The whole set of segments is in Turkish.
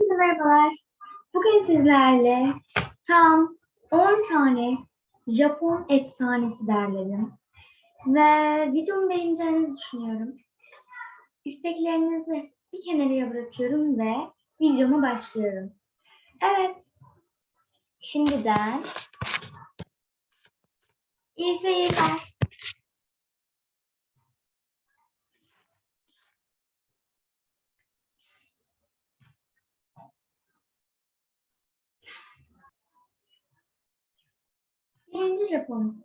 Merhabalar. Bugün sizlerle tam 10 tane Japon efsanesi derledim. Ve videomu beğeneceğinizi düşünüyorum. İsteklerinizi bir kenara bırakıyorum ve videoma başlıyorum. Evet. Şimdiden iyi seyirler. Birinci Japon,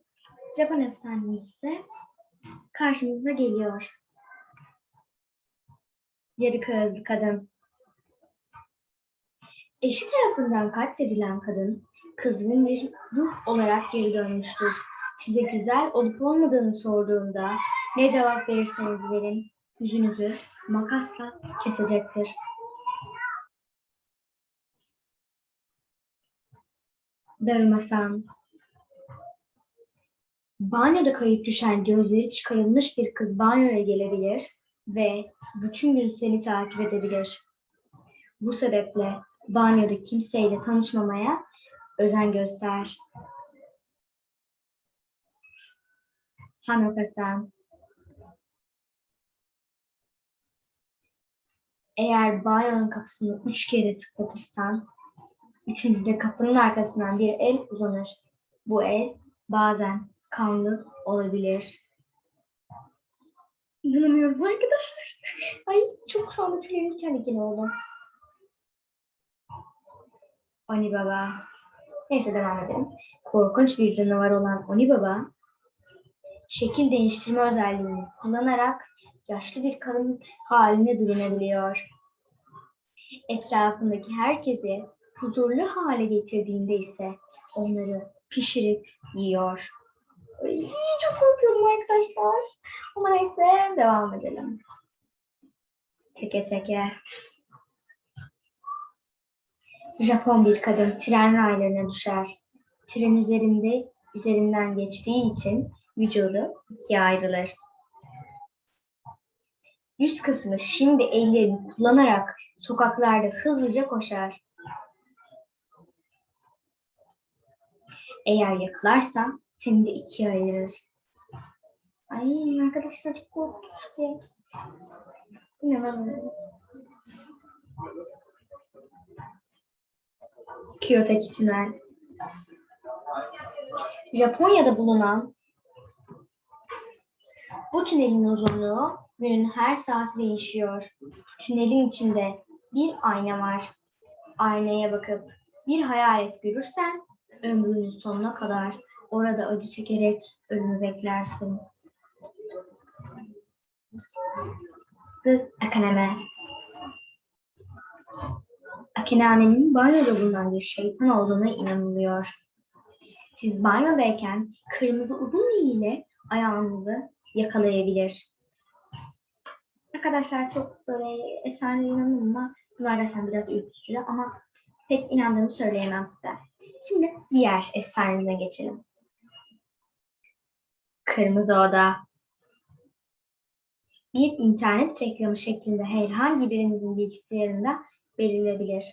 Japon efsanesi karşınıza geliyor. Yarı kağızlı kadın. Eşi tarafından katledilen kadın, kızının bir ruh olarak geri dönmüştür. Size güzel olup olmadığını sorduğunda ne cevap verirseniz verin, yüzünüzü makasla kesecektir. Darılmasam. Banyoda kayıp düşen gözleri çıkarılmış bir kız banyoya gelebilir ve bütün gün seni takip edebilir. Bu sebeple banyoda kimseyle tanışmamaya özen göster. Hanoka-san. Eğer banyonun kapısını üç kere tıklatırsan, üçüncüde kapının arkasından bir el uzanır. Bu el bazen kanlı olabilir. İnanamıyorum arkadaşlar. Ay çok şu anda tüylerim diken diken oldu. Oni Baba. Neyse devam edelim. Korkunç bir canavar olan Oni Baba, şekil değiştirme özelliğini kullanarak yaşlı bir kadın haline bürünebiliyor. Etrafındaki herkesi huzurlu hale getirdiğinde ise onları pişirip yiyor. Ay, çok korkuyorum arkadaşlar. Ama neyse devam edelim. Teke teke. Japon bir kadın tren raylarına düşer. Tren üzerinde üzerinden geçtiği için vücudu ikiye ayrılır. Yüz kısmı şimdi ellerini kullanarak sokaklarda hızlıca koşar. Eğer yakalarsan seni de ikiye ayırır. Ay arkadaşlar çok ki. İnanamıyorum. Kyoto'daki tünel. Japonya'da bulunan bu tünelin uzunluğu günün her saati değişiyor. Tünelin içinde bir ayna var. Aynaya bakıp bir hayalet görürsen ömrünün sonuna kadar orada acı çekerek ölümü beklersin. The Akaneme Akiname'nin banyoda bulunan bir şeytan olduğuna inanılıyor. Siz banyodayken kırmızı uzun ile ayağınızı yakalayabilir. Arkadaşlar çok böyle efsane inandım ama bunlar gerçekten biraz ürkütücü ama pek inandığımı söyleyemem size. Şimdi diğer efsanemize geçelim. Kırmızı Oda. Bir internet reklamı şeklinde herhangi birinizin bilgisayarında belirlebilir.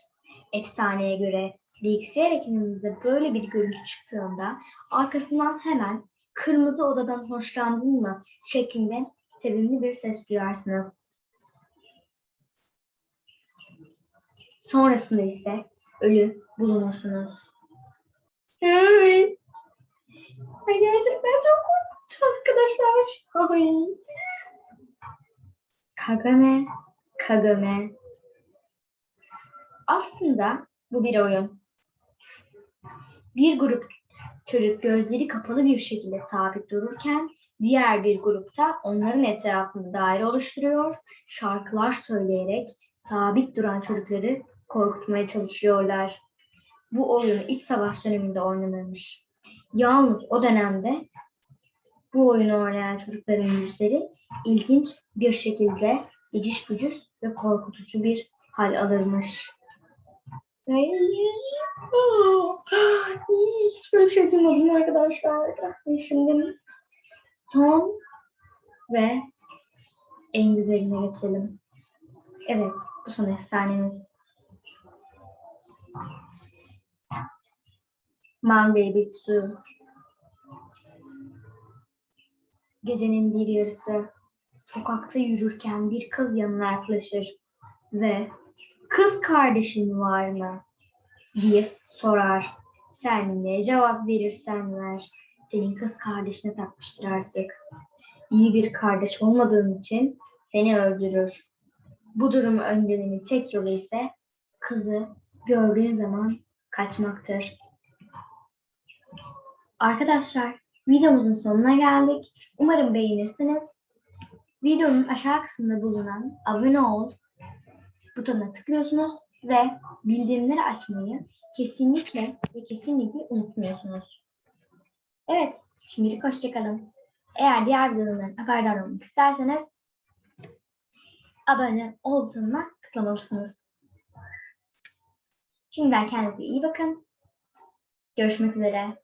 Efsaneye göre bilgisayar ekranınızda böyle bir görüntü çıktığında arkasından hemen kırmızı odadan hoşlandın mı şeklinde sevimli bir ses duyarsınız. Sonrasında ise ölü bulunursunuz. Ay. Ay gerçekten çok korkunç arkadaşlar. Ay. Kagame, Kagame. Aslında bu bir oyun. Bir grup çocuk gözleri kapalı bir şekilde sabit dururken diğer bir grupta onların etrafında daire oluşturuyor, şarkılar söyleyerek sabit duran çocukları korkutmaya çalışıyorlar. Bu oyun iç savaş döneminde oynanırmış. Yalnız o dönemde bu oyunu oynayan çocukların yüzleri ilginç bir şekilde eciş gücüz ve korkutucu bir hal alırmış. Hiç böyle bir şey duymadım arkadaşlar. Şimdi son ve en güzeline geçelim. Evet, bu son efsanemiz. Mavi bir su. Gecenin bir yarısı sokakta yürürken bir kız yanına yaklaşır ve kız kardeşin var mı diye sorar. Sen ne cevap verirsen ver. Senin kız kardeşine takmıştır artık. İyi bir kardeş olmadığın için seni öldürür. Bu durumu önlemenin tek yolu ise kızı gördüğün zaman kaçmaktır. Arkadaşlar videomuzun sonuna geldik. Umarım beğenirsiniz. Videonun aşağı kısmında bulunan abone ol butonuna tıklıyorsunuz ve bildirimleri açmayı kesinlikle ve kesinlikle unutmuyorsunuz. Evet, şimdilik hoşçakalın. Eğer diğer videolardan haberdar olmak isterseniz abone ol butonuna tıklamalısınız. Şimdiden kendinize iyi bakın. Görüşmek üzere.